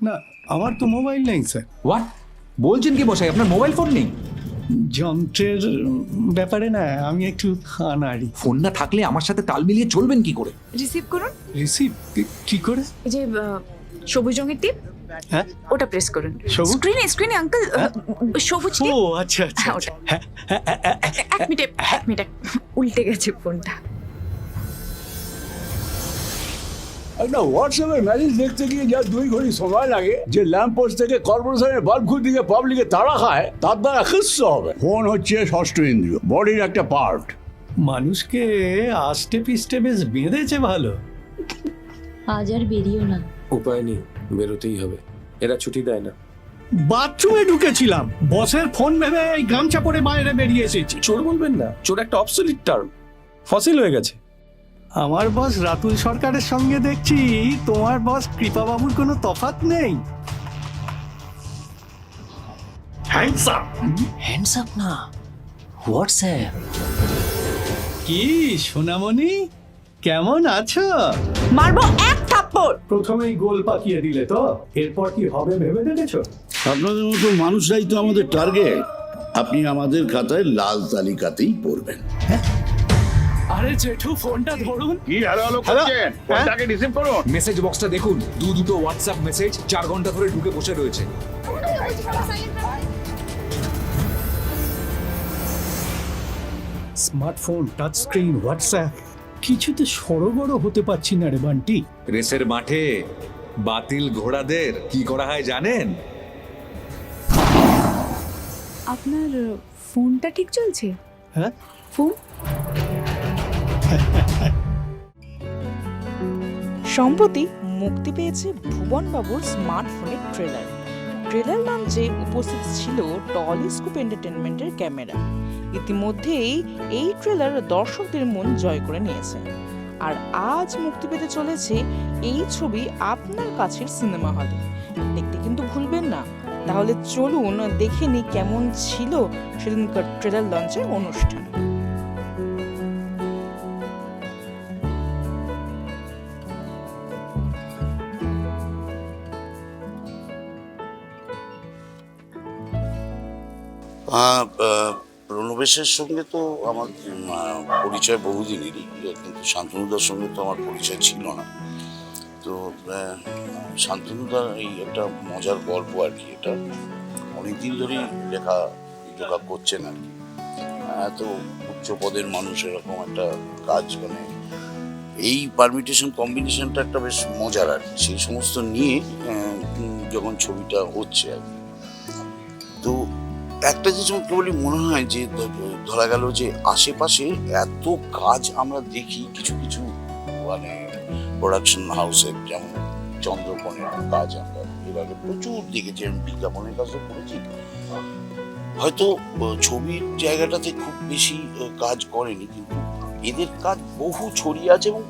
না আমার তো মোবাইল নেই স্যার। হোয়াট বলছেন কি বসাই আপনার মোবাইল ফোন নেই? যন্ত্রের ব্যাপারে না আমি একটু আনাড়ি। ফোন না থাকলে আমার সাথে তাল মিলিয়ে চলবেন কি করে? রিসিভ করুন। রিসিভ কি করে? এই যে আহ, সবুজ রঙের টিপ হ্যাঁ? ওটা প্রেস করুন। সবুজ? স্ক্রিনে স্ক্রিনে আঙ্কেল সবুজ ও টিপ আচ্ছা আচ্ছা হ্যাঁ, আচ্ছা। ওটা। হ্যাঁ এক মিনিট এক মিনিট উল্টে গেছে ফোনটা। একটা হোয়াটসঅ্যাপে মেসেজ দেখতে গিয়ে যা দুই ঘড়ি সময় লাগে যে ল্যাম্প পোস্ট থেকে কর্পোরেশনের বাল্ব খুঁজ দিকে পাবলিকে তাড়া খায় তার দ্বারা খিস্স হবে। ফোন হচ্ছে ষষ্ঠ ইন্দ্রিয় বডির একটা পার্ট মানুষকে আষ্টে পিষ্টে বেশ বেঁধেছে ভালো। আজ আর বেরিও না। উপায় নেই বেরোতেই হবে। এরা ছুটি দেয় না। বাথরুমে ঢুকেছিলাম। বসের ফোন ভেবে এই গামছা পরে বাইরে বেরিয়ে এসেছি। চোর বলবেন না চোর একটা অবসলিট টার্ম ফসিল হয়ে গেছে। আমার বস রাতুল সরকারের সঙ্গে দেখছি তোমার বস কৃপাবাবুর কোনো তফাৎ নেই। হ্যান্ডস আপ হ্যান্ডস আপ না? হোয়াটসঅ্যাপ কি সোনামণি? কেমন আছো? মারবো এক থাপ্পড়! প্রথমেই গোল পাকিয়ে দিলে তো এরপর কি হবে ভেবে দেখেছ? আপনাদের মতো মানুষরাই তো আমাদের টার্গেট আপনি আমাদের খাতায় লাল তালিকাতেই পড়বেন। আরে জেঠু ফোনটা ধরুন। কি হ্যালো হ্যালো করছেন? ফোনটাকে রিসিভ করুন। মেসেজ বক্সটা দেখুন। দু দুটো হোয়াটসঅ্যাপ মেসেজ চার ঘণ্টা ধরে ঢুকে বসে রয়েছে। স্মার্টফোন টাচ স্ক্রিন হোয়াটসঅ্যাপ কিছুতে সড়গড় হতে পারছি না রে বান্টি। রেসের মাঠে বাতিল ঘোড়াদের কি করা হয় জানেন? আপনার ফোনটা ঠিক চলছে? হ্যাঁ? ফোন? সম্প্রতি মুক্তি পেয়েছে ভুবনবাবুর স্মার্টফোনের ট্রেলার। ট্রেলার লঞ্চে উপস্থিত ছিল টলিস্কোপ এন্টারটেনমেন্টের ক্যামেরা। ইতিমধ্যেই এই ট্রেলার দর্শকদের মন জয় করে নিয়েছে। আর আজ মুক্তি পেতে চলেছে এই ছবি আপনার কাছের সিনেমা হলে। দেখতে কিন্তু ভুলবেন না। তাহলে চলুন দেখে নি কেমন ছিল সেদিনকার ট্রেলার লঞ্চের অনুষ্ঠান। প্রণবেশের সঙ্গে তো আমার পরিচয় বহুদিনেরই কিন্তু শান্তনুদার সঙ্গে তো আমার পরিচয় ছিল না। তো শান্তনুদার এই একটা মজার গল্প আর কি, এটা অনেকদিন ধরেই লেখা লেখা করছেন আর কি। এত উচ্চ পদের মানুষ এরকম একটা কাজ মানে এই পারমিটেশন কম্বিনেশনটা একটা বেশ মজার আর সেই সমস্ত নিয়ে যখন ছবিটা হচ্ছে আর কি একটা জিনিস আমার কেবলই মনে হয় যে ধরা গেল যে আশেপাশে এত কাজ আমরা দেখি কিছু কিছু মানে প্রোডাকশন হাউসের যেমন চন্দ্রকোণের কাজ আমরা এর আগে প্রচুর দেখেছি। আমি বিজ্ঞাপনের কাজও করেছি। হয়তো ছবির জায়গাটাতে খুব বেশি কাজ করেনি, কিন্তু এদের কাজ বহু ছড়িয়ে আছে এবং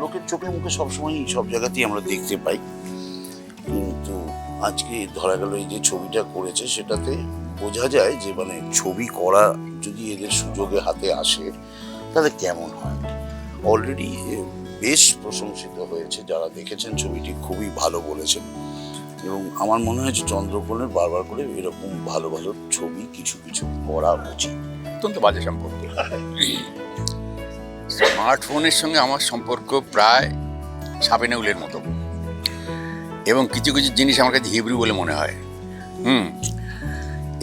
লোকের চোখে মুখে সবসময় সব জায়গাতেই আমরা দেখতে পাই। কিন্তু আজকে ধরা গেল এই যে ছবিটা করেছে, সেটাতে বোঝা যায় যে মানে ছবি করা যদি এদের সুযোগে হাতে আসে, তাহলে কেমন হয়? অলরেডি বেশ প্রশংসিত হয়েছে যারা দেখেছেন ছবিটি, খুবই ভালো বলেছেন। এবং আমার মনে হয় যে চন্দ্রকোণের বারবার করে এরকম ভালো ভালো ছবি কিছু কিছু করা উচিত। অত্যন্ত বাজে সম্পর্ক। স্মার্টফোনের সঙ্গে আমার সম্পর্ক প্রায় সাপে নেউলের মতো। এবং কিছু কিছু জিনিস আমার কাছে হিব্রু বলে মনে হয়। হুম?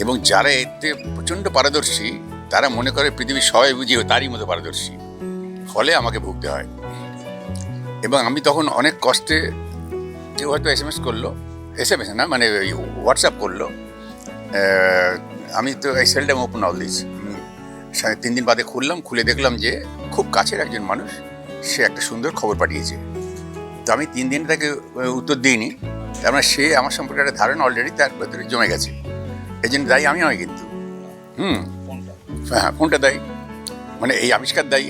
এবং যারা এতে প্রচণ্ড পারদর্শী, তারা মনে করে পৃথিবীর সবাই বুঝিয়ে তারই মতো পারদর্শী। ফলে আমাকে ভুগতে হয়। এবং আমি তখন অনেক কষ্টে কেউ হয়তো এস এম এস করল এস এম এস না মানে হোয়াটসঅ্যাপ করল আমি তো এই সেলডাম ওপেন অল দিস তিন দিন বাদে খুললাম, খুলে দেখলাম যে খুব কাছের একজন মানুষ, সে একটা সুন্দর খবর পাঠিয়েছে। তো আমি তিন দিন তাকে উত্তর দিইনি। তার মানে সে আমার সম্পর্কে একটা ধারণা অলরেডি তার ভেতরে জমে গেছে। এই জন্য দায়ী আমি নয় কিন্তু। হুম হ্যাঁ কোনটা দায়ী। মানে এই আবিষ্কার দায়ী।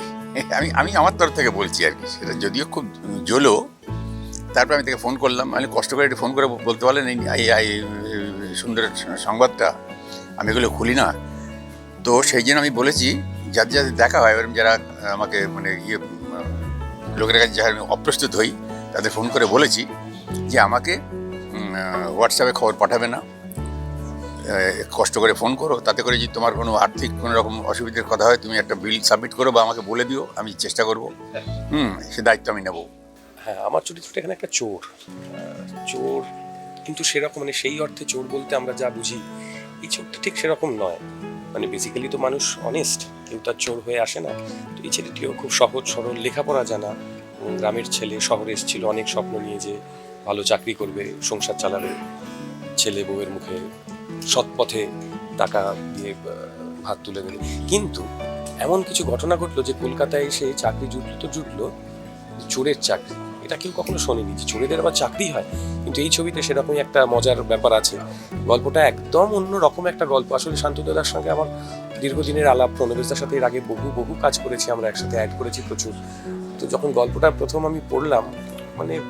আমি আমি আমার তরফ থেকে বলছি আর কি, সেটা যদিও খুব জলো। তারপর আমি তাকে ফোন করলাম। আমি কষ্ট করে একটু ফোন করে বলতে পারলেন এই সুন্দর সংবাদটা। আমি এগুলো খুলি না। তো সেই জন্য আমি বলেছি যাদের যাদের দেখা হয় এরকম যারা আমাকে মানে ইয়ে লোকের কাছে যারা আমি অপ্রস্তুত হই, তাদের ফোন করে বলেছি যে আমাকে হোয়াটসঅ্যাপে খবর পাঠাবে না। কষ্ট করে ফোন করো তাতে করে যদি তোমার কোনো আর্থিক কোনো রকম অসুবিধার কথা হয় তুমি একটা বিল সাবমিট করো বা আমাকে বলে দিও আমি চেষ্টা করব। হুম সে দায়িত্ব আমি নেব। হ্যাঁ আমার চরিত্রটা এখানে একটা চোর। চোর কিন্তু সেরকম মানে সেই অর্থে চোর বলতে আমরা যা বুঝি এই চোরটা ঠিক সেরকম নয়। মানে বেসিক্যালি তো মানুষ অনেস্ট কেউ তার চোর হয়ে আসে না। তো এই ছেলেটিও খুব সহজ সরল লেখাপড়া জানা। গ্রামের ছেলে শহরে এসেছিল অনেক স্বপ্ন নিয়ে যে ভালো চাকরি করবে সংসার চালাবে ছেলে বউয়ের মুখে সৎ পথে টাকা দিয়ে আহ, ভাত তুলে দেবে। কিন্তু এমন কিছু ঘটনা ঘটলো যে কলকাতায় এসে চাকরি জুটলো তো জুটলো চোরের চাকরি। এটা কেউ কখনো শোনেনি যে চোরেদের আবার চাকরি হয়। কিন্তু এই ছবিতে সেরকমই একটা মজার ব্যাপার আছে। গল্পটা একদম অন্য রকম একটা গল্প। আসলে শান্তদাদার সঙ্গে আমার দীর্ঘদিনের আলাপ প্রণবেশদার সাথে এর আগে বহু বহু কাজ করেছি আমরা একসাথে অ্যাড করেছি প্রচুর। তো যখন গল্পটা প্রথম আমি পড়লাম মানে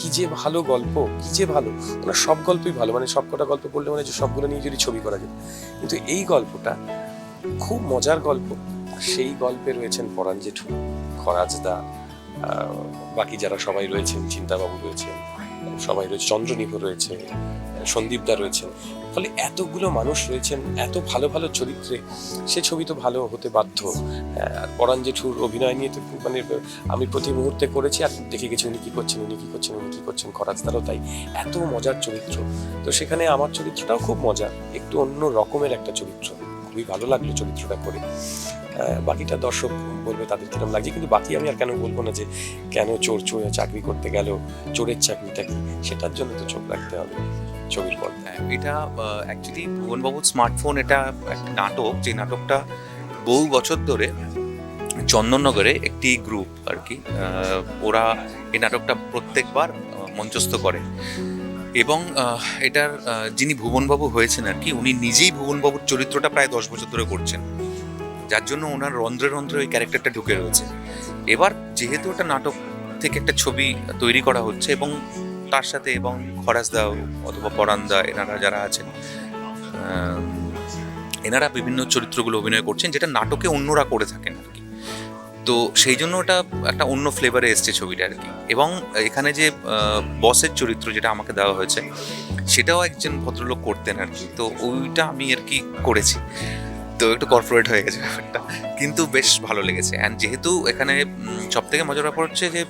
কি যে ভালো গল্প, কি যে ভালো। ওনার সব গল্পই ভালো মানে সবকটা গল্প পড়লে মানে যে সবগুলো নিয়ে যদি ছবি করা যায়। কিন্তু এই গল্পটা খুব মজার গল্প। সেই গল্পে রয়েছেন পরাণ জেঠু খরাজদা বাকি যারা সবাই রয়েছেন, চিন্তাবাবু রয়েছেন, সবাই রয়েছে, চন্দ্রনিভ রয়েছে সন্দীপদা রয়েছেন। ফলে এতগুলো মানুষ রয়েছেন, এত ভালো ভালো চরিত্রে, সে ছবি তো ভালো হতে বাধ্য। আর পরাণ জেঠুর অভিনয় নিয়ে তো মানে আমি প্রতি মুহূর্তে করেছি, আর দেখে গেছি উনি কী করছেন, উনি কী করছেন, উনি কী করছেন খরাজদারও তাই। এত মজার চরিত্র। তো সেখানে আমার চরিত্রটাও খুব মজা একটু অন্য রকমের একটা চরিত্র। খুবই ভালো লাগল চরিত্রটা করে। বাকিটা দর্শক বলবে তাদের কিরম লাগছে কিন্তু বাকি আমি আর কেন বলব না যে কেন চোর চোর চাকরি করতে গেল চোরের চাকরিটা কি? সেটার জন্য তো চোখ রাখতে হবে ছবির পর্দায়। হ্যাঁ, এটা অ্যাকচুয়ালি ভুবনবাবুর স্মার্টফোন এটা একটা নাটক যে নাটকটা বহু বছর ধরে চন্দননগরে একটি গ্রুপ আর কি ওরা এই নাটকটা প্রত্যেকবার মঞ্চস্থ করে। এবং এটার যিনি ভুবনবাবু হয়েছেন আর কি উনি নিজেই ভুবনবাবুর চরিত্রটা প্রায় দশ বছর ধরে করছেন। যার জন্য ওনার রন্ধ্রে রন্ধ্রে ওই ক্যারেক্টারটা ঢুকে রয়েছে। এবার যেহেতু ওটা নাটক থেকে একটা ছবি তৈরি করা হচ্ছে এবং তার সাথে এবং খরাজদা অথবা পরান্দা এনারা যারা আছেন এনারা বিভিন্ন চরিত্রগুলো অভিনয় করছেন যেটা নাটকে অন্যরা করে থাকেন আর কি। তো সেই জন্য ওটা একটা অন্য ফ্লেভারে এসছে ছবিটা আর কি। এবং এখানে যে বসের চরিত্র যেটা আমাকে দেওয়া হয়েছে, সেটাও একজন ভদ্রলোক করতেন আর কি। তো ওইটা আমি আর কি করেছি। তো একটু কর্পোরেট হয়ে গেছে ব্যাপারটা। কিন্তু বেশ ভালো লেগেছে। অ্যান্ড যেহেতু এখানে সব থেকে মজার ব্যাপার হচ্ছে যে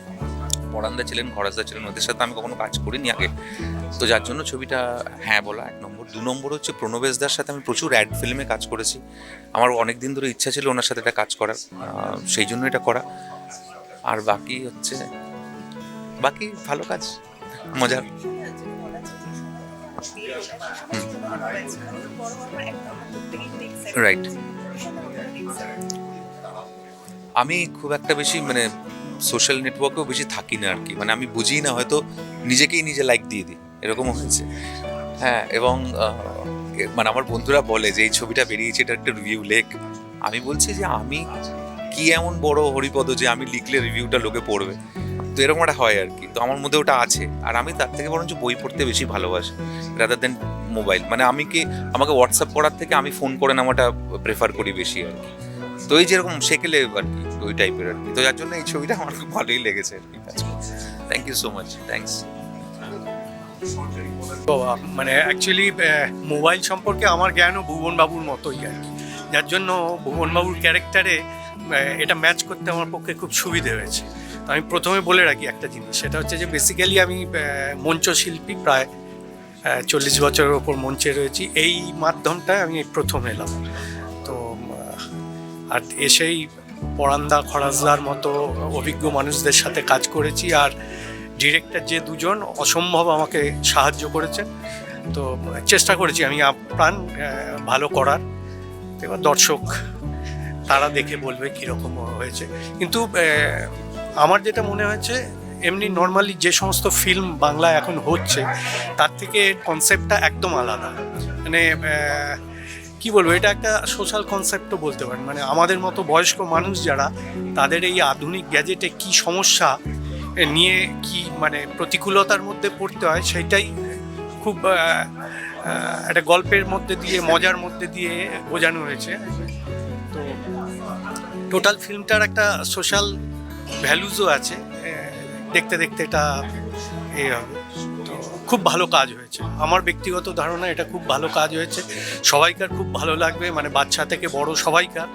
পরান্দা ছিলেন খরাজদা ছিলেন, ওদের সাথে আমি কখনো কাজ করিনি আগে। তো যার জন্য ছবিটা হ্যাঁ বলা এক নম্বর। দু নম্বর হচ্ছে প্রণবেশদার সাথে আমি প্রচুর অ্যাড ফিল্মে কাজ করেছি। আমার অনেক দিন ধরে ইচ্ছা ছিল ওনার সাথে এটা কাজ করার। সেই জন্য এটা করা। আর বাকি হচ্ছে, বাকি ভালো কাজ। মজার। রাইট আমি খুব একটা বেশি মানে সোশ্যাল নেটওয়ার্কেও বেশি থাকি না আর কি মানে আমি বুঝি না, হয়তো নিজেকেই নিজে লাইক দিয়ে দিই। এরকমও হয়েছে। হ্যাঁ এবং মানে আমার বন্ধুরা বলে যে, এই ছবিটা বেরিয়েছে, এটা একটা রিভিউ লেখ। আমি বলছি যে, আমি কি এমন বড় হরিপদ যে, আমি লিখলে রিভিউটা লোকে পড়বে? তো এরকম একটা হয় আর কি। তো আমার মধ্যে ওটা আছে। আর আমি তার থেকে বরঞ্চ বই পড়তে বেশি ভালোবাসি রাদার দেন মোবাইল মানে আমি কি, আমাকে হোয়াটসঅ্যাপ করার থেকে আমি ফোন করে নেওয়াটা প্রেফার করি বেশি আর কি। তো এই যেরকম সেকেলে আর কি ওই টাইপের আর কি। তো যার জন্য এই ছবিটা আমার খুব ভালোই লেগেছে আর কি thank you so much thanks মানে অ্যাকচুয়ালি মোবাইল সম্পর্কে আমার জ্ঞানও ভুবনবাবুর মতোই আর কি। যার জন্য ভুবনবাবুর ক্যারেক্টারে এটা ম্যাচ করতে আমার পক্ষে খুব সুবিধে হয়েছে। আমি প্রথমে বলে রাখি একটা জিনিস, সেটা হচ্ছে যে বেসিক্যালি আমি মঞ্চশিল্পী প্রায় চল্লিশ বছরের ওপর মঞ্চে রয়েছি। এই মাধ্যমটায় আমি প্রথম এলাম। তো আর এসেই পরান্দা খরাজদার মতো অভিজ্ঞ মানুষদের সাথে কাজ করেছি, আর ডিরেক্টর যে দুজন অসম্ভব আমাকে সাহায্য করেছেন তো, চেষ্টা করেছি আমি আপ্রাণ ভালো করার। এবার দর্শক, তারা দেখে বলবে কীরকম হয়েছে। কিন্তু আমার যেটা মনে হয়েছে, এমনি নর্মালি যে সমস্ত ফিল্ম বাংলায় এখন হচ্ছে, তার থেকে কনসেপ্টটা একদম আলাদা। মানে কি বলব, এটা একটা সোশ্যাল কনসেপ্টও বলতে পারেন। মানে আমাদের মতো বয়স্ক মানুষ যারা, তাদের এই আধুনিক গ্যাজেটে কি সমস্যা নিয়ে কি মানে প্রতিকূলতার মধ্যে পড়তে হয়, সেটাই খুব একটা গল্পের মধ্যে দিয়ে, মজার মধ্যে দিয়ে বোঝানো হয়েছে। তো টোটাল ফিল্মটার একটা সোশ্যাল ভ্যালুজও আছে। দেখতে দেখতে এটা এ হবে। তো খুব ভালো কাজ হয়েছে। আমার ব্যক্তিগত ধারণা এটা খুব ভালো কাজ হয়েছে। সবাইকার খুব ভালো লাগবে মানে বাচ্চা থেকে বড় সবাইকার।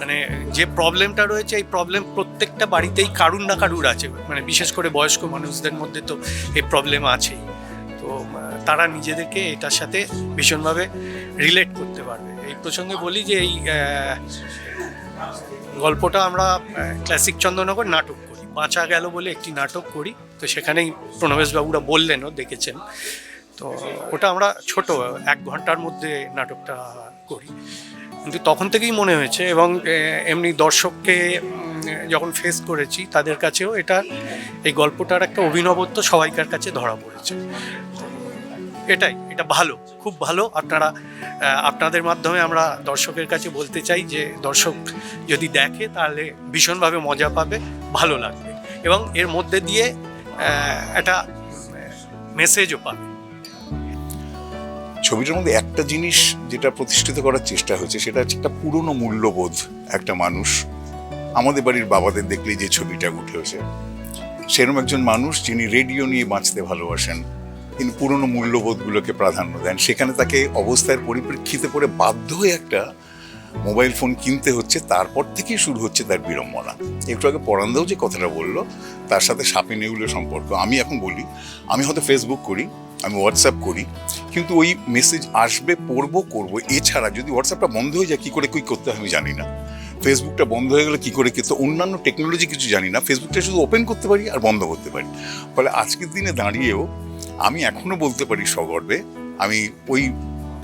মানে যে প্রবলেমটা রয়েছে, এই প্রবলেম প্রত্যেকটা বাড়িতেই কারুর না কারুর আছে। মানে বিশেষ করে বয়স্ক মানুষদের মধ্যে তো এই প্রবলেম আছেই। তো তারা নিজেদেরকে এটার সাথে ভীষণভাবে রিলেট করতে পারবে। এই প্রসঙ্গে বলি যে এই গল্পটা আমরা ক্লাসিক চন্দ্রনগর নাটক করি। বাঁচা গেল বলে একটি নাটক করি। তো সেখানেই প্রণবেশবাবুরা বললেনও, দেখেছেন। তো ওটা আমরা ছোট, এক ঘণ্টার মধ্যে নাটকটা করি। কিন্তু তখন থেকেই মনে হয়েছে এবং এমনি দর্শককে যখন ফেস করেছি, তাদের কাছেও এটা, এই গল্পটার একটা অভিনবত্ব সবাইকার কাছে ধরা পড়েছে। এটাই, এটা ভালো, খুব ভালো। আপনারা আপনাদের মাধ্যমে আমরা দর্শকের কাছে বলতে চাই যে দর্শক যদি দেখে তাহলে ভীষণভাবে মজা পাবে, ভালো লাগবে। এবং এর মধ্যে দিয়ে একটা মেসেজও পাবে। ছবিটার মধ্যে একটা জিনিস যেটা প্রতিষ্ঠিত করার চেষ্টা হয়েছে, সেটা হচ্ছে একটা পুরনো মূল্যবোধ একটা মানুষ, আমাদের বাড়ির বাবাদের দেখলেই যে ছবিটা উঠে হয়েছে সেরকম একজন মানুষ যিনি রেডিও নিয়ে বাঁচতে ভালোবাসেন। তিনি পুরনো মূল্যবোধগুলোকে প্রাধান্য দেন। সেখানে তাকে অবস্থার পরিপ্রেক্ষিতে পড়ে বাধ্য হয়ে একটা মোবাইল ফোন কিনতে হচ্ছে, তারপর থেকেই শুরু হচ্ছে তার বিড়ম্বনা। একটু আগে পরান্দাও যে কথাটা বলল, তার সাথে সাপে নেউলে সম্পর্ক। আমি এখন বলি, আমি হয়তো ফেসবুক করি, আমি হোয়াটসঅ্যাপ করি, কিন্তু ওই মেসেজ আসবে, পড়ব, করব। এছাড়া যদি হোয়াটসঅ্যাপটা বন্ধ হয়ে যায়, কী করে কী করতে হয় আমি জানি না। ফেসবুকটা বন্ধ হয়ে গেলে কী করে কিন্তু অন্যান্য টেকনোলজি কিছু জানি না। ফেসবুকটা শুধু ওপেন করতে পারি আর বন্ধ করতে পারি। ফলে আজকের দিনে দাঁড়িয়েও আমি এখনও বলতে পারি সগর্বে, আমি ওই,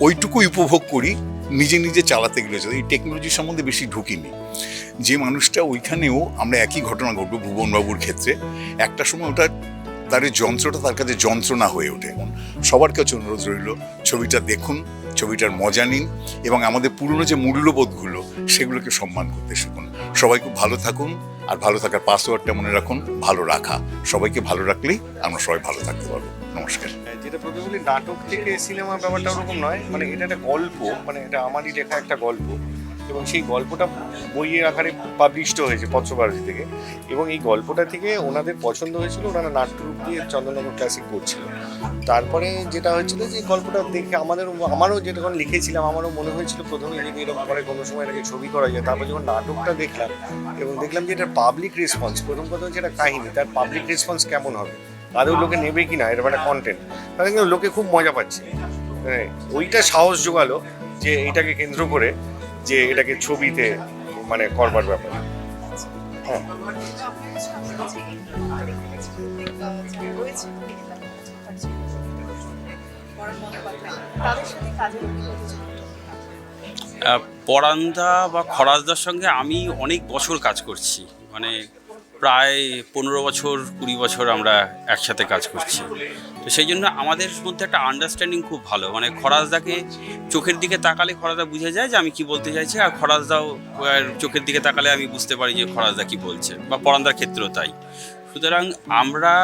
ওইটুকুই উপভোগ করি, নিজে নিজে চালাতে গেলে এই টেকনোলজি সম্বন্ধে বেশি ঢুকিনি। যে মানুষটা ওইখানেও আমরা একই ঘটনা ঘটবো ভুবনবাবুর ক্ষেত্রে। একটা সময় ওটা তার এই যন্ত্রটা তার কাছে যন্ত্রণা হয়ে ওঠে। এখন সবার কাছে অনুরোধ রইল, ছবিটা দেখুন, ছবিটার মজা নিন এবং আমাদের পুরনো যে মূল্যবোধগুলো সেগুলোকে সম্মান করতে শিখুন। সবাই খুব ভালো থাকুন আর ভালো থাকার পাসওয়ার্ডটা মনে রাখুন, ভালো রাখা। সবাইকে ভালো রাখলেই আমরা সবাই ভালো থাকতে পারব। নমস্কার। যেটা প্রথমে বলি, নাটক থেকে সিনেমা ব্যাপারটা ওরকম নয় মানে এটা একটা গল্প মানে এটা আমারই লেখা একটা গল্প। এবং সেই গল্পটা বইয়ের আকারে পাবলিশড হয়েছে পত্রভারতী থেকে। এবং এই গল্পটা থেকে ওনাদের পছন্দ হয়েছিল, ওনারা নাট্যরূপ দিয়ে চন্দ্রনগর ক্লাসিক করছিল। তারপরে যেটা হয়েছিল যে গল্পটা দেখে আমাদের আমারও যেটা যখন লিখেছিলাম, আমারও মনে হয়েছিল প্রথমে যদি এরকম করে কোনো সময় এটাকে ছবি করা যায়। তারপর যখন নাটকটা দেখলাম এবং দেখলাম যে এটা পাবলিক রেসপন্স প্রথম কথা হচ্ছে এটা কাহিনী, তার পাবলিক রেসপন্স কেমন হবে? আদৌ লোকে নেবে কি না এরকম একটা কন্টেন্ট তাহলে কিন্তু লোকে খুব মজা পাচ্ছে। হ্যাঁ ওইটা সাহস জোগালো যে এটাকে কেন্দ্র করে যে এটাকে ছবিতে মানে করবার ব্যাপার। হ্যাঁ। পরান্দা বা খরাজদার সঙ্গে আমি অনেক বছর কাজ করছি। মানে প্রায় পনেরো বছর, কুড়ি বছর আমরা একসাথে কাজ করছি। তো সেই জন্য আমাদের মধ্যে একটা আন্ডারস্ট্যান্ডিং খুব ভালো। মানে খরাজদাকে চোখের দিকে তাকালে খরাজদা বুঝে যায় যে আমি কি বলতে চাইছি, আর খরাজদাও চোখের দিকে তাকালে আমি বুঝতে পারি যে খরাজদা কি বলছে, বা পরান্দার ক্ষেত্রেও তাই। সুতরাং আমরা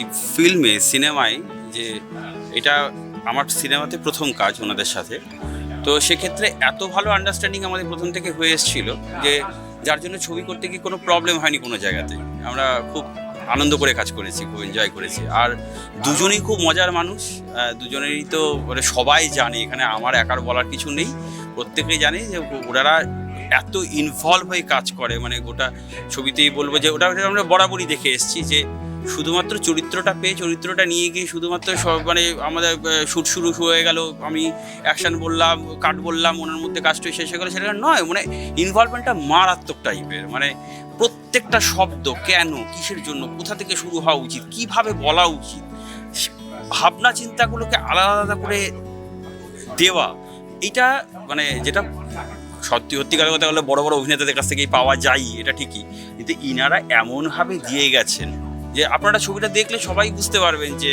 এই ফিল্মে সিনেমায় যে এটা আমার সিনেমাতে প্রথম কাজ ওনাদের সাথে, তো সেক্ষেত্রে এত ভালো আন্ডারস্ট্যান্ডিং আমাদের প্রথম থেকে হয়ে এসেছিল যে যার জন্য ছবি করতে গিয়ে কোনো প্রবলেম হয়নি কোনো জায়গাতে। আমরা খুব আনন্দ করে কাজ করেছি, খুব এনজয় করেছি। আর দুজনেই খুব মজার মানুষ দুজনেরই তো মানে সবাই জানে, এখানে আমার একার বলার কিছু নেই। প্রত্যেকেই জানে যে ওনারা এত ইনভলভ হয়ে কাজ করে মানে গোটা ছবিতেই বলব যে ওটা আমরা বরাবরই দেখে এসেছি যে শুধুমাত্র চরিত্রটা পেয়ে চরিত্রটা নিয়ে গিয়ে শুধুমাত্র সব মানে আমাদের শ্যুট শুরু হয়ে গেল, আমি অ্যাকশন বললাম কাট বললাম ওনার মধ্যে কাজটা শেষ হয়ে গেলো, সেটা নয় মানে ইনভলভমেন্টটা মারাত্মক টাইপের মানে প্রত্যেকটা শব্দ কেন, কিসের জন্য, কোথা থেকে শুরু হওয়া উচিত, কীভাবে বলা উচিত, ভাবনা চিন্তাগুলোকে আলাদা আলাদা করে দেওয়া এটা মানে যেটা সত্যি সত্যিকার কথা বলে বড় বড় অভিনেতাদের কাছ থেকেই পাওয়া যায়, এটা ঠিকই, কিন্তু ইনারা এমনভাবে দিয়ে গেছেন। যে আপনারা ছবিটা দেখলে সবাই বুঝতে পারবেন যে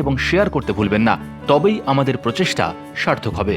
এবং শেয়ার করতে ভুলবেন না। তবেই আমাদের প্রচেষ্টা সার্থক হবে।